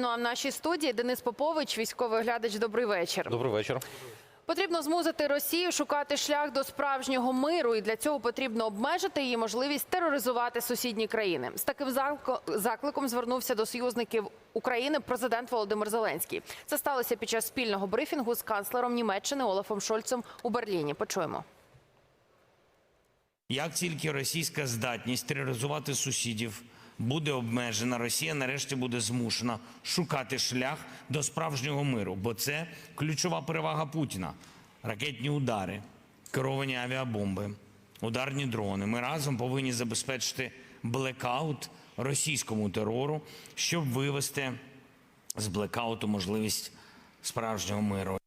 Ну а в нашій студії Денис Попович, військовий оглядач. Добрий вечір. Добрий вечір. Потрібно змусити Росію шукати шлях до справжнього миру, і для цього потрібно обмежити її можливість тероризувати сусідні країни. З таким закликом- закликом звернувся до союзників України президент Володимир Зеленський. Це сталося під час спільного брифінгу з канцлером Німеччини Олафом Шольцем у Берліні. Почуємо. Як тільки російська здатність тероризувати сусідів буде обмежена, Росія нарешті буде змушена шукати шлях до справжнього миру, бо це ключова перевага Путіна: ракетні удари, керовані авіабомби, ударні дрони. Ми разом повинні забезпечити блекаут російському терору, щоб вивести з блекауту можливість справжнього миру.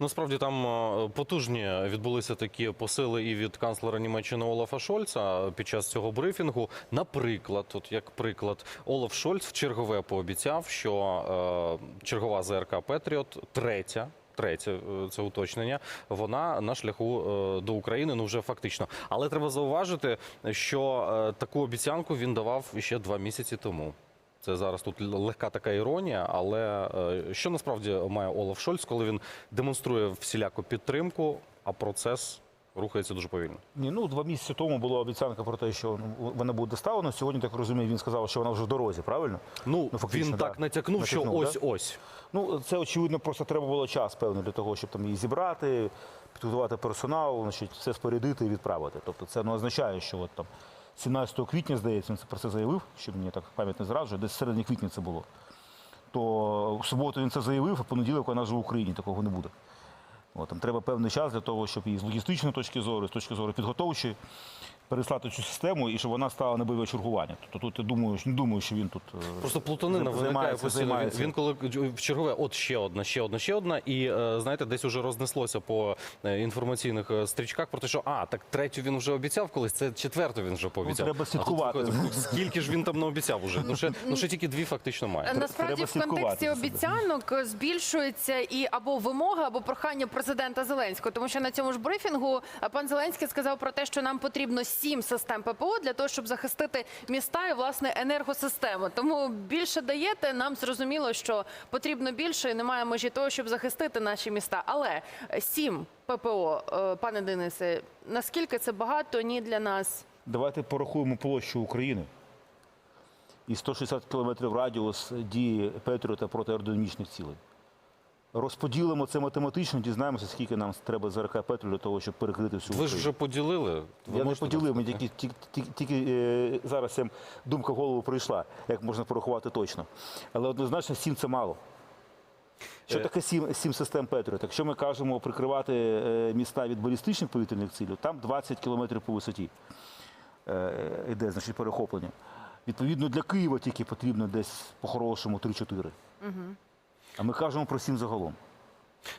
Насправді там е, потужні відбулися такі посили і від канцлера Німеччини Олафа Шольца під час цього брифінгу. Наприклад, от як приклад, Олаф Шольц в чергове пообіцяв, що е, чергова ЗРК Петріот, третя. Третє е, це уточнення. Вона на шляху е, до України. Ну вже фактично. Але треба зауважити, що таку обіцянку він давав ще два місяці тому. Це зараз тут легка така іронія, але е, що насправді має Олаф Шольц, коли він демонструє всіляку підтримку, а процес рухається дуже повільно. Ні, ну два місяці тому була обіцянка про те, що ну, вона буде доставлена. Сьогодні так розумію, він сказав, що вона вже в дорозі, правильно? Ну, фактично, він да. так натякнув, що Натякнув, ось да? ось. Ну це очевидно, просто треба було час певний для того, щоб там її зібрати, підготувати персонал, значить, все спорядити і відправити. Тобто це не означає, що от там 17 квітня, здається, він про це заявив, що мені так пам'ять не зраджує, десь середині квітня це було. То в суботу він це заявив, а понеділок вона вже в Україні, такого не буде. От, там треба певний час для того, щоб і з логістичної точки зору, і з точки зору підготовчої переслати цю систему і щоб вона стала на бойове чергування. Тобто тут я думаю, не думаю, що він тут е, Просто плутанина виникає займається, постійно. Він, він коли в чергове, от ще одна, ще одна, ще одна, і е, знаєте, десь уже рознеслося по е, інформаційних е, стрічках про те, що а так третю він вже обіцяв колись. Це четверту він вже пообіцяв. треба А тут скільки ж він там не обіцяв уже? Ну ще ну ще тільки дві фактично має. Насправді треба в контексті слідкувати обіцянок збільшується і або вимога, або прохання президента Зеленського. Тому що на цьому ж брифінгу е, пан Зеленський сказав про те, що нам потрібно сім систем ППО для того, щоб захистити міста і власне енергосистему. Тому більше даєте, нам зрозуміло, що потрібно більше, і немає межі того, щоб захистити наші міста. Але сім ППО, е, пане Денисе, наскільки це багато? Ні для нас. Давайте порахуємо площу України. І 160 кілометрів радіус дії Петріота проти аеродинамічних цілей. Розподілимо це математично, дізнаємося, скільки нам треба ЗРК Петріо для того, щоб перекрити всю Ви ж вже поділили. Ви Я не поділив, мені тільки, тільки, тільки е, зараз ця думка в голову прийшла, як можна порахувати точно. Але однозначно сім це мало. Що Е. таке сім, сім систем Петріот? Якщо ми кажемо прикривати е, міста від балістичних повітряних цілей, там 20 кілометрів по висоті е, йде, значить, перехоплення. Відповідно, для Києва тільки потрібно десь по-хорошому 3-4. А ми кажемо про сім загалом.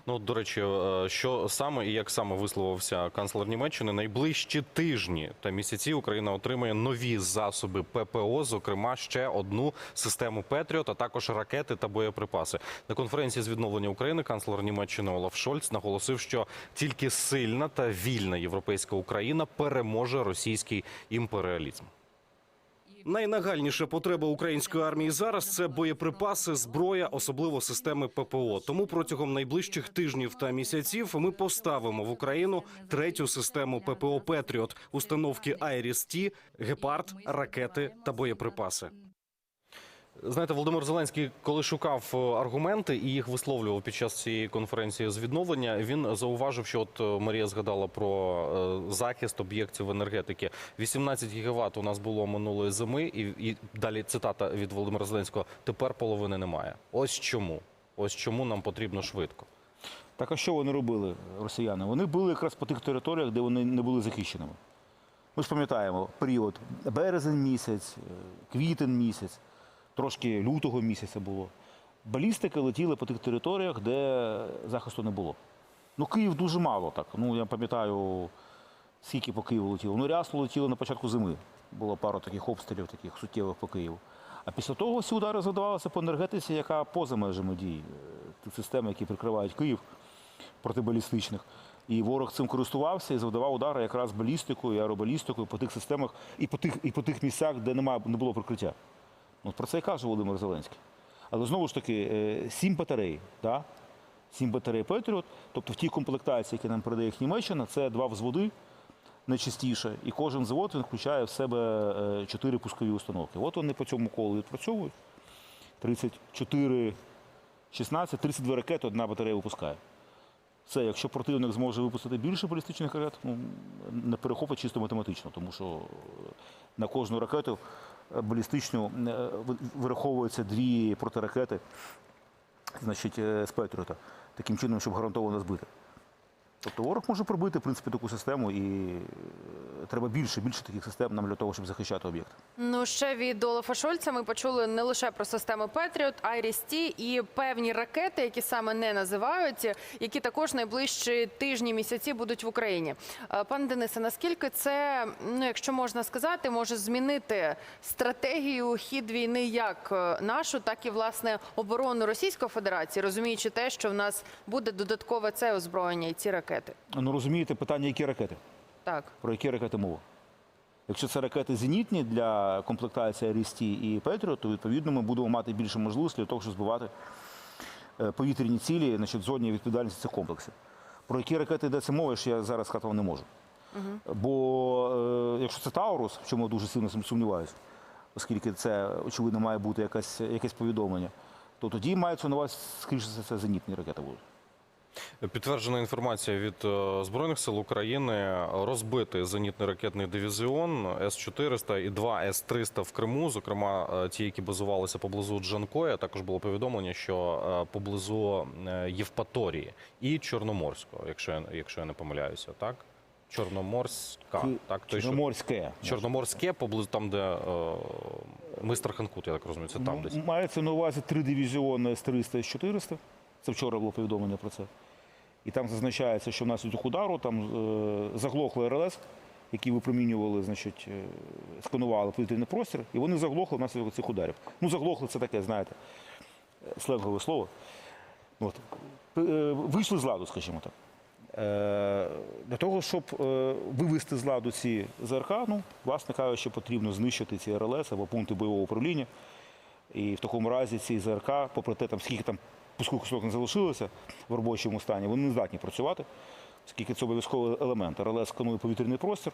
Ну, до речі, е, що саме і як саме висловився канцлер Німеччини, найближчі тижні та місяці Україна отримає нові засоби ППО, зокрема ще одну систему Петріот, а також ракети та боєприпаси. На конференції з відновлення України канцлер Німеччини Олаф Шольц наголосив, що тільки сильна та вільна європейська Україна переможе російський імперіалізм. Найнагальніша потреба української армії зараз це боєприпаси, зброя, особливо системи ППО. Тому протягом найближчих тижнів та місяців ми поставимо в Україну третю систему ППО Петріот, установки Айріс Ті, гепард, ракети та боєприпаси. Знаєте, Володимир Зеленський, коли шукав е, аргументи і їх висловлював під час цієї конференції з відновлення, він зауважив, що от е, Марія згадала про е, захист об'єктів енергетики. 18 гігават у нас було минулої зими, і, і далі цитата від Володимира Зеленського: тепер половини немає. Ось чому. Ось чому нам потрібно швидко. Так а що вони робили, росіяни? Вони були якраз по тих територіях, де вони не були захищеними. Ми ж пам'ятаємо період березень місяць, квітень місяць, трошки лютого місяця було. Балістики летіли по тих територіях, де захисту не було. Ну, Київ дуже мало так. Ну, я пам'ятаю, скільки по Києву летіло. Ну, Рясло летіло на початку зими. Було пару таких обстрілів, таких суттєвих по Києву. А після того всі удари задавалися по енергетиці, яка поза межами дій. Ті системи, які прикривають Київ протибалістичних. І ворог цим користувався і завдавав удари якраз балістикою аеробалістикою по тих системах і по тих, і по тих місцях, де немає, не було прикриття. От про це і каже Володимир Зеленський. Але знову ж таки, е, сім батарей, да? сім батарей Петріот, тобто в тій комплектації, які нам передає їх Німеччина, це два взводи найчастіше, і кожен завод він включає в себе е, чотири пускові установки. От вони по цьому колу відпрацьовують. 34, 16, 32 ракети одна батарея випускає. Це якщо противник зможе випустити більше балістичних ракет, ну, не перехопить чисто математично, тому що на кожну ракету балістичну е, вираховуються дві протиракети значить, е, з Петріота, таким чином, щоб гарантовано збити. Тобто ворог може пробити в принципі, таку систему, і е, треба більше, більше таких систем нам для того, щоб захищати об'єкт. Ну ще від Олафа Шольца ми почули не лише про системи Петріот, а й Рісті і певні ракети, які саме не називають, які також найближчі тижні, місяці будуть в Україні. Е, Пане Денисе, наскільки це, ну якщо можна сказати, може змінити стратегію хід війни як е, нашу, так і власне оборону Російської Федерації, розуміючи те, що в нас буде додаткове це озброєння і ці ракети. Ну розумієте, питання, які ракети? Так. Про які ракети мова? Якщо це ракети зенітні для комплектації Рісті і Петріот, то відповідно ми будемо мати більше можливостей для того, щоб збивати е, повітряні цілі значить, зоні відповідальності цих комплексів. Про які ракети йдеться мова, що я зараз сказати не можу. Бо е, якщо це Таурус, в чому я дуже сильно сумніваюся, оскільки це, очевидно, має бути якась, якесь повідомлення, то тоді мається на увазі, скоріше за все, зенітні ракети будуть. Підтверджена інформація від е, Збройних сил України розбити зенітний ракетний дивізіон С-400 і два С-300 в Криму, зокрема е, ті, які базувалися поблизу Джанкоя. Також було повідомлення, що е, поблизу Євпаторії і Чорноморського, якщо я, якщо я не помиляюся, так? Чорноморська, так, той, що- Чорноморське. Чорноморське, поблизу там, де е, Мистер Ханкут, я так розумію, це там Ну, десь. Мається на увазі три дивізіони С-300 і С-400. Це вчора було повідомлення про це. І там зазначається, що внаслідок удару там е, заглохли РЛС, які випромінювали, значить, е, сканували повітряний простір, і вони заглохли внаслідок цих ударів. Ну, заглохли це таке, знаєте, сленгове слово. От. Е, Вийшли з ладу, скажімо так. Для того, щоб вивести з ладу ці ЗРК, ну, власне кажучи, потрібно знищити ці РЛС або пункти бойового управління. І в такому разі ці ЗРК, попри те, там, скільки там пускових кусок не залишилося в робочому стані, вони не здатні працювати, оскільки це обов'язковий елемент. РЛС сканує повітряний простір,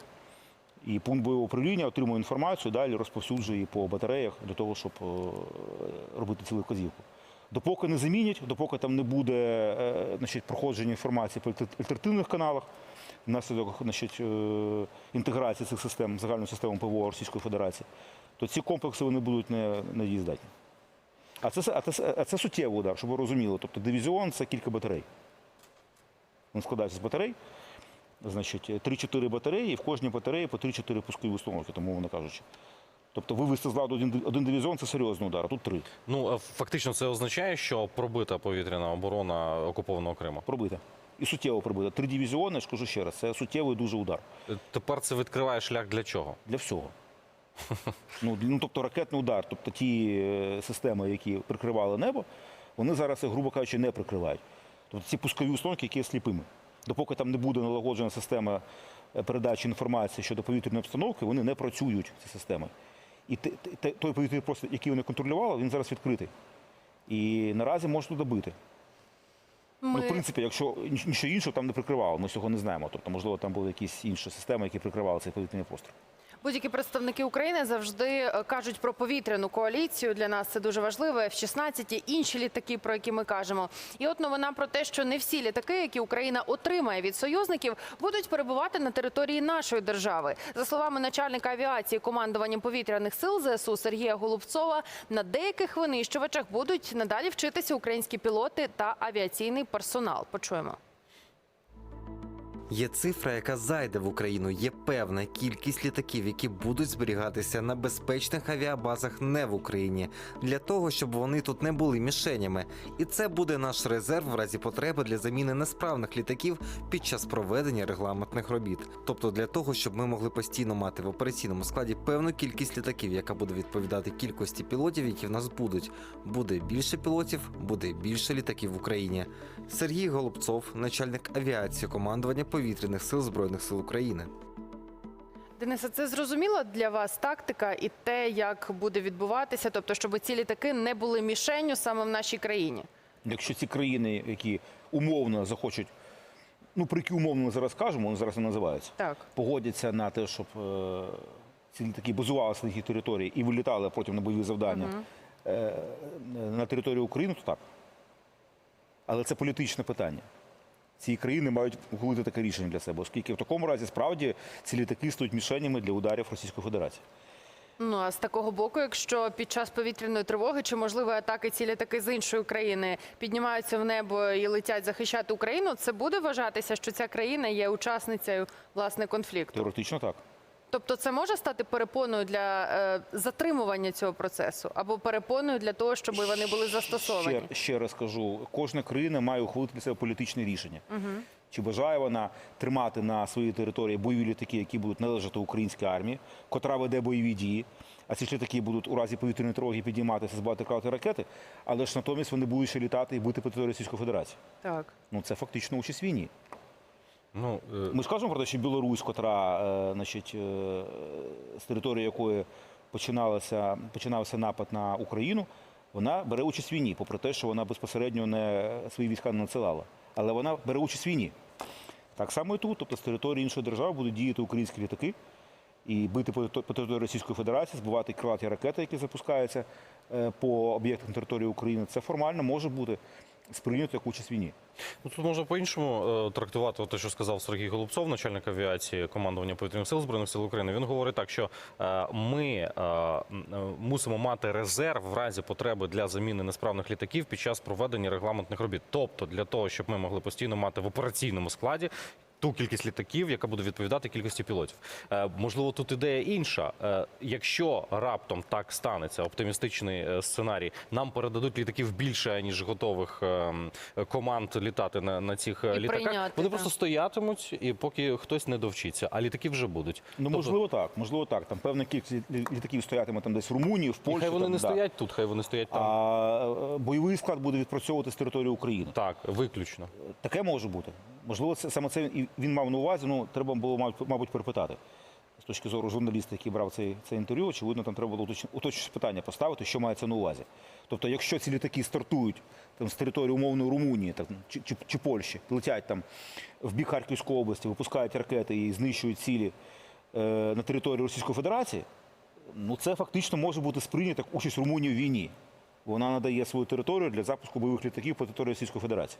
і пункт бойового управління отримує інформацію, далі розповсюджує її по батареях для того, щоб е, робити цілу вказівку. Допоки не замінять, допоки там не буде е, значить, проходження інформації по альтернативних каналах, внаслідок значить, е, інтеграції цих систем загальну систему ПВО Російської Федерації, то ці комплекси вони будуть не, не дієздатні. А це, а, це, а це суттєвий удар, щоб ви розуміли. Тобто дивізіон це кілька батарей. Він складається з батарей. Значить, 3-4 батареї, і в кожній батареї по 3-4 пускові установки, тому вони кажучи. Тобто вивести з ладу один, один дивізіон це серйозний удар, а тут три. Ну фактично, це означає, що пробита повітряна оборона окупованого Криму. Пробити. І суттєво пробити. Три дивізіони, я ж кажу ще раз, це суттєвий дуже удар. Тепер це відкриває шлях для чого? Для всього. Ну, ну, тобто ракетний удар, тобто ті е, системи, які прикривали небо, вони зараз, грубо кажучи, не прикривають. Тобто ці пускові установки, які є сліпими. Допоки там не буде налагоджена система е, передачі інформації щодо повітряної обстановки, вони не працюють, ці системи. І той повітряний простір, який вони контролювали, він зараз відкритий. І наразі можна добити. Ну, в принципі, якщо нічого іншого там не прикривало, ми цього не знаємо. Тобто, можливо, там були якісь інші системи, які прикривали цей повітряний простір. Будь-які представники України завжди е, кажуть про повітряну коаліцію. Для нас це дуже важливо. F-16 інші літаки, про які ми кажемо. І от новина про те, що не всі літаки, які Україна отримає від союзників, будуть перебувати на території нашої держави. За словами начальника авіації командування повітряних сил ЗСУ Сергія Голубцова, на деяких винищувачах будуть надалі вчитися українські пілоти та авіаційний персонал. Почуємо. Є цифра, яка зайде в Україну. Є певна кількість літаків, які будуть зберігатися на безпечних авіабазах не в Україні, для того, щоб вони тут не були мішенями. І це буде наш резерв в разі потреби для заміни несправних літаків під час проведення регламентних робіт. Тобто для того, щоб ми могли постійно мати в операційному складі певну кількість літаків, яка буде відповідати кількості пілотів, які в нас будуть. Буде більше пілотів, буде більше літаків в Україні. Сергій Голубцов, начальник авіації командування повітряних сил Збройних сил України. Денисе, це зрозуміла для вас тактика і те, як буде відбуватися, тобто, щоб ці літаки не були мішенню саме в нашій країні. Якщо ці країни, які умовно захочуть, ну про які умовно ми зараз кажемо, вони зараз не називаються, Так. погодяться на те, щоб е, ці літаки базувалися на їх території і вилітали потім на бойові завдання е, на територію України, то так. Але це політичне питання. Ці країни мають ухвалити таке рішення для себе, оскільки в такому разі справді ці літаки стають мішенями для ударів Російської Федерації. Ну а з такого боку, якщо під час повітряної тривоги чи можливо атаки ці літаки з іншої країни піднімаються в небо і летять захищати Україну, це буде вважатися, що ця країна є учасницею власне конфлікту. Теоретично так. Тобто, це може стати перепоною для е, затримування цього процесу або перепоною для того, щоб вони були застосовані. Ще, ще раз кажу, кожна країна має ухвалити для себе політичне рішення. Чи бажає вона тримати на своїй території бойові літаки, які будуть належати українській армії, котра веде бойові дії, а ці літаки будуть у разі повітряної тривоги підійматися з багатократної ракети, але ж натомість вони будуть ще літати і бити по території Російської Федерації. Так. Ну це фактично участь війні. Ну, е, Ми ж кажемо про те, що Білорусь, котра е, значить, е, з території якої починалося, починався напад на Україну, вона бере участь в війні, попри те, що вона безпосередньо не свої війська не надсилала. Але вона бере участь в війні. Так само і тут, тобто з території іншої держави будуть діяти українські літаки і бити по території Російської Федерації, збивати крилаті ракети, які запускаються по об'єктах території України. Це формально може бути сприйнято як участь війні. Ну, тут можна по-іншому е, трактувати те, що сказав Сергій Голубцов, начальник авіації командування повітряних сил збройних сил України. Він говорить так, що е, ми е, мусимо мати резерв в разі потреби для заміни несправних літаків під час проведення регламентних робіт. Тобто для того, щоб ми могли постійно мати в операційному складі. Ту кількість літаків, яка буде відповідати кількості пілотів. Е, можливо, тут ідея інша. Е, якщо раптом так станеться, оптимістичний е, сценарій, нам передадуть літаків більше ніж готових е, команд літати на, на цих І літаках. прийняти, Вони так. просто стоятимуть, і поки хтось не довчиться, а літаки вже будуть. Ну, Тобто, можливо, так, можливо, так. Там певна кількість літаків стоятиме там десь в Румунії, в і Польщі. хай вони там, не да. стоять тут, хай вони стоять там. А бойовий склад буде відпрацьовувати з території України. Так, виключно. Таке може бути. Можливо, це саме це і він мав на увазі. Ну треба було мабуть, перепитати. З точки зору журналіста, який брав цей, це інтерв'ю, очевидно, там треба було уточ- уточнююче питання поставити, що мається на увазі. Тобто, якщо ці літаки стартують там з території умовної Румунії там, чи, чи, чи Польщі, летять там в бік Харківської області, випускають ракети і знищують цілі е, на території Російської Федерації, ну це фактично може бути сприйнято як участь Румунії в війні. Вона надає свою територію для запуску бойових літаків по території Російської Федерації.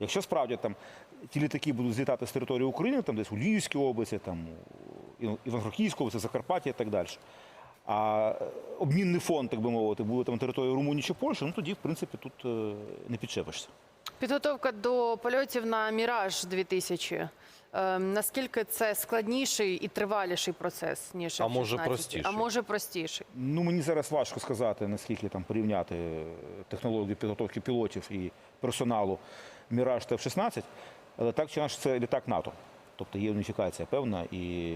Якщо справді там ті літаки будуть злітати з території України, там десь у Львівській області, там у Івано-Франківській області, Закарпаття і так далі. А обмінний фонд, так би мовити, буде там на території Румунії чи Польщі, ну тоді, в принципі, тут е, не підчепишся. Підготовка до польотів на Міраж 2000. Е, наскільки це складніший і триваліший процес, ніж А може, простіший? А може простіший. Ну мені зараз важко сказати, наскільки там порівняти е, технологію підготовки пілотів і персоналу Міраж та F-16, але так чи інакше це літак НАТО. Тобто є уніфікація певна, і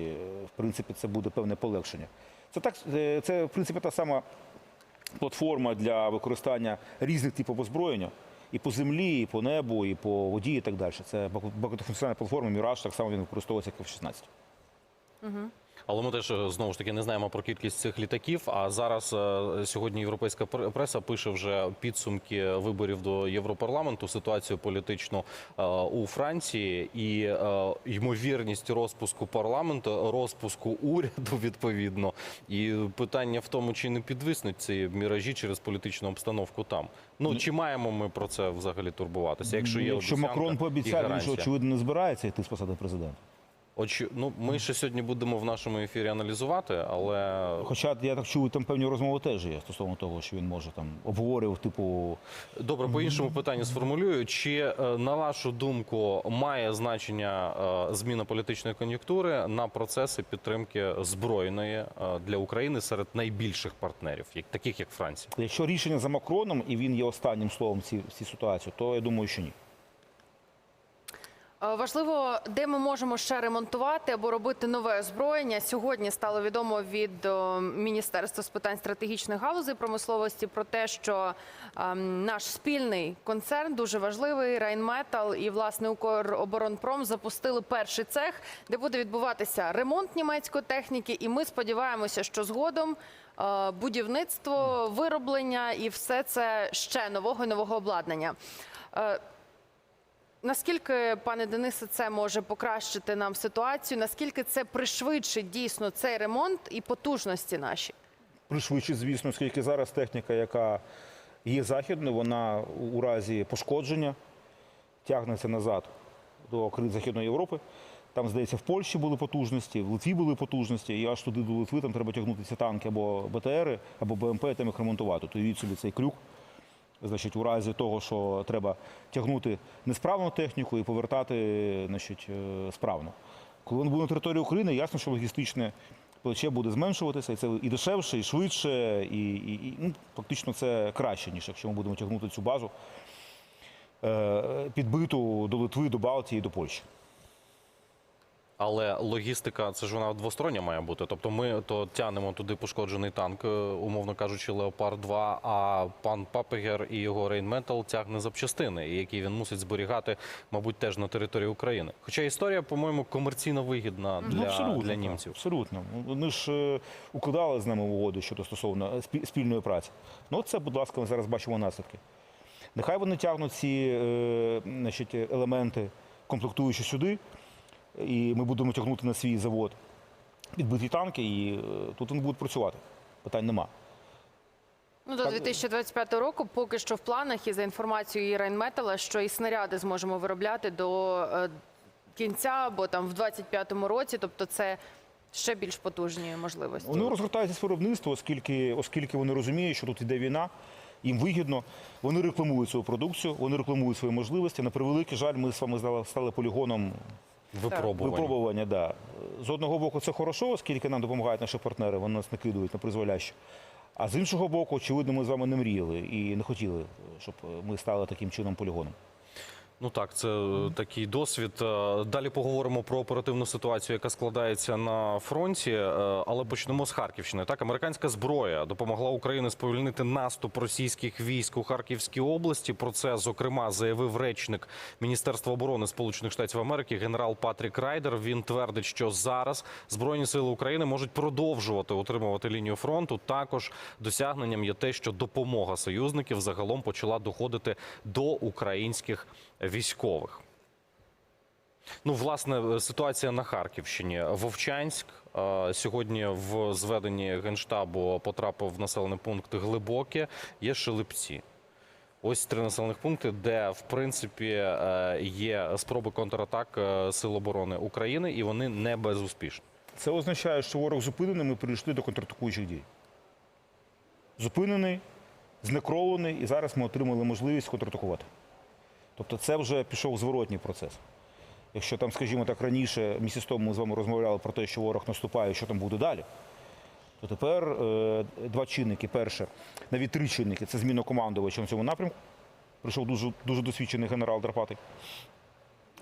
в принципі це буде певне полегшення. Це так, е, це в принципі та сама платформа для використання різних типів озброєння. І по землі, і по небу, і по воді, і так далі. Це багатофункціональна платформа Міраж, так само він використовується як F-16. Але ми теж е, знову ж таки не знаємо про кількість цих літаків. А зараз е, сьогодні європейська пр- преса пише вже підсумки виборів до Європарламенту, ситуацію політичну е, у Франції і ймовірність розпуску парламенту, розпуску уряду відповідно. І питання в тому, чи не підвиснуть ці міражі через політичну обстановку там. Ну чи маємо ми про це взагалі турбуватися? Якщо є Якщо Макрон пообіцяв, він що очевидно не збирається йти з посади президента. Очі... Ну, ми ще сьогодні будемо в нашому ефірі аналізувати, але Хоча я так чую, там певні розмови теж є стосовно того, що він може там обговорював, типу, добре, по іншому питанню сформулюю. Чи е, на вашу думку має значення е, зміна політичної кон'юнктури на процеси підтримки збройної е, для України серед найбільших партнерів, таких як Франція? якщо рішення за Макроном і він є останнім словом в цій ситуації, то я думаю, що ні. Е, Важливо, де ми можемо ще ремонтувати або робити нове озброєння. Сьогодні стало відомо від Міністерства з питань стратегічних галузей промисловості про те, що ем, наш спільний концерн дуже важливий Рейнметал і власне Укроборонпром запустили перший цех, де буде відбуватися ремонт німецької техніки. І ми сподіваємося, що згодом е, будівництво, вироблення і все це ще нового і нового обладнання. Наскільки, пане Денисе, це може покращити нам ситуацію? Наскільки це пришвидшить дійсно цей ремонт і потужності наші? Пришвидшить, звісно, оскільки зараз техніка, яка є західною, вона у разі пошкодження тягнеться назад до країн Західної Європи. Там, здається, в Польщі були потужності, в Литві були потужності, і аж туди до Литви там треба тягнути ці танки або БТРи, або БМП, і там їх ремонтувати. То уявіть собі цей крюк. Значить, у разі того, що треба тягнути несправну техніку і повертати значить, е, справно. Коли він буде на території України, ясно, що логістичне плече буде зменшуватися, і це і дешевше, і швидше, і, і, і ну, фактично це краще, ніж якщо ми будемо тягнути цю базу е, підбиту до Литви, до Балтії, до Польщі. Але логістика, це ж вона двостороння має бути. Тобто ми то тянемо туди пошкоджений танк, е, умовно кажучи, Леопард 2 а пан Папегер і його Рейнметал тягне запчастини, які він мусить зберігати, мабуть, теж на території України. Хоча історія, по-моєму, комерційно вигідна для, для німців. Абсолютно. Вони ж е, укладали з нами угоди щодо стосовно спільної праці. Ну, це, будь ласка, ми зараз бачимо наслідки. Нехай вони тягнуть ці е, значить, елементи, комплектуючі сюди, і ми будемо тягнути на свій завод підбиті танки, і е, тут вони будуть працювати. Питань нема. Ну до 2025 року поки що в планах і за інформацією Рейнметала, що і снаряди зможемо виробляти до е, кінця або там в 25-му році. Тобто, це ще більш потужні можливості. Вони розгортаються з виробництва, оскільки, оскільки вони розуміють, що тут йде війна, їм вигідно. Вони рекламують свою продукцію, вони рекламують свої можливості. На превеликий жаль, ми з вами стали полігоном Випробування. випробування. Да. З одного боку, це хорошо, оскільки нам допомагають наші партнери, вони нас не кидають на призволяще. А з іншого боку, очевидно, ми з вами не мріяли і не хотіли, щоб ми стали таким чином полігоном. Ну так, це такий досвід. Е, Далі поговоримо про оперативну ситуацію, яка складається на фронті. Е, Але почнемо з Харківщини. Так, американська зброя допомогла Україні сповільнити наступ російських військ у Харківській області. Про це зокрема заявив речник Міністерства оборони Сполучених Штатів Америки генерал Патрік Райдер. Він твердить, що зараз збройні сили України можуть продовжувати утримувати лінію фронту. Також досягненням є те, що допомога союзників загалом почала доходити до українських військових. Ну, власне, ситуація на Харківщині. Вовчанськ е, сьогодні в зведенні генштабу потрапив в населений пункт Глибоке. Є Шелепці. Ось три населених пункти, де в принципі е, є спроби контратак е, Сил оборони України, і вони не безуспішні. Це означає, що ворог зупинений, ми перейшли до контратакуючих дій. Зупинений, знекровлений, і зараз ми отримали можливість контратакувати. Тобто це вже пішов зворотній процес. Якщо там, скажімо так, раніше місяць тому ми з вами розмовляли про те, що ворог наступає, що там буде далі, то тепер е, два чинники. Перше, навіть три чинники це зміна командувача на цьому напрямку. Прийшов дуже, дуже досвідчений генерал Драпатий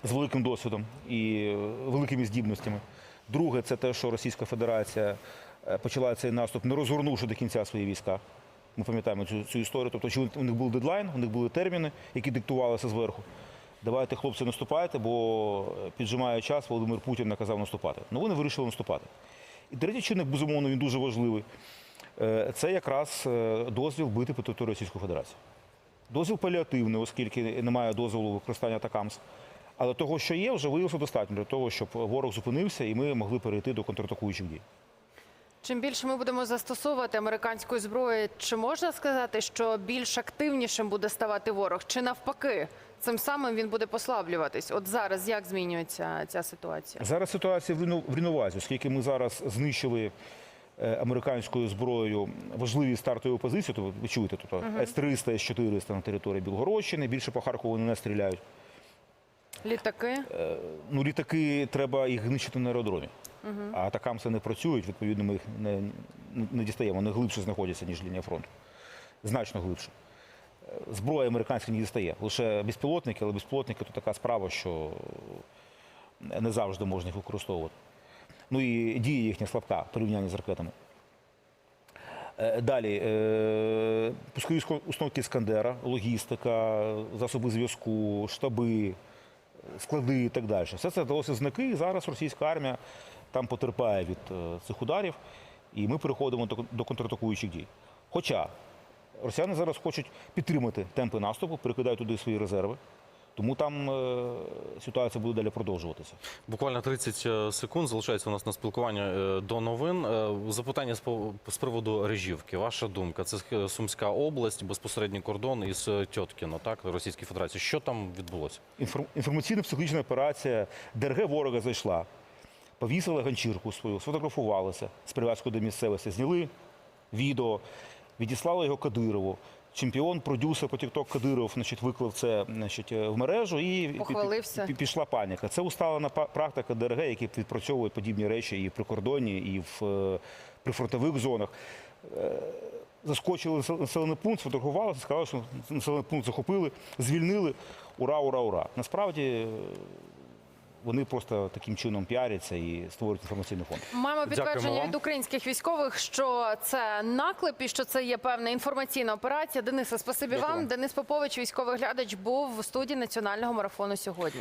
з великим досвідом і е, великими здібностями. Друге, це те, що Російська Федерація е, почала цей наступ, не розгорнувши до кінця свої війська. Ми пам'ятаємо цю, цю історію. Тобто, чи у них був дедлайн, у них були терміни, які диктувалися зверху. Давайте, хлопці, наступайте, бо е, піджимає час, Володимир Путін наказав наступати. Ну вони вирішили наступати. І третій чинник, безумовно, він дуже важливий. Е, Це якраз е, дозвіл бити по території Російської Федерації. Дозвіл паліативний, оскільки немає дозволу використання ТАКАМС. Але того, що є, вже виявилося достатньо для того, щоб ворог зупинився і ми могли перейти до контратакуючих дій. Чим більше ми будемо застосовувати американської зброї, чи можна сказати, що більш активнішим буде ставати ворог, чи навпаки, цим самим він буде послаблюватись? От зараз як змінюється ця ситуація? Зараз ситуація в рівно- рівновазі, оскільки ми зараз знищили е, американською зброєю важливі стартові позиції, то ви чуєте, тобто С-300, С-400 на території Білгородщини, більше по Харкову вони не стріляють. Літаки? Е, Ну, літаки треба їх знищити на аеродромі. А атакам це не працюють, відповідно, ми їх не, не дістаємо. Вони глибше знаходяться, ніж лінія фронту. Значно глибше. зброя американська не дістає. Лише безпілотники, але безпілотники то така справа, що не завжди можна їх використовувати. Ну і дія їхня слабка в порівнянні з ракетами. Е, Далі е, пускові ско- установки Іскандера, логістика, засоби зв'язку, штаби, склади і так далі. Все це далося знаки, і зараз російська армія там потерпає від е, цих ударів, і ми переходимо до, до контратакуючих дій. Хоча росіяни зараз хочуть підтримати темпи наступу, перекидають туди свої резерви, тому там е, ситуація буде далі продовжуватися. Буквально 30 секунд залишається у нас на спілкування е, до новин. Е, Запитання з приводу Режівки. Ваша думка? Це Сумська область, безпосередній кордон із е, Тьоткіно, так, Російської Федерації. Що там відбулося? Інфор- Інформаційно-психологічна операція ДРГ ворога зайшла, повісили ганчірку свою, сфотографувалися з прив'язкою до місцевості, зняли відео, відіслали його Кадирову. Чемпіон, продюсер по TikTok Кадиров значить, виклав це значить, в мережу і Похвалився. пішла паніка. Це усталена практика ДРГ, які відпрацьовують подібні речі і в прикордоні, і в е, прифронтових зонах. Е, Заскочили населений пункт, сфотографувалися, сказали, що населений пункт захопили, звільнили. Ура, ура, ура. Насправді е, вони просто таким чином піаряться і створюють інформаційний фонд. Маємо підтвердження від українських військових, що це наклеп і що це є певна інформаційна операція. Денисе, спасибі Дякую вам. вам. Денис Попович, військовий глядач, був в студії національного марафону сьогодні.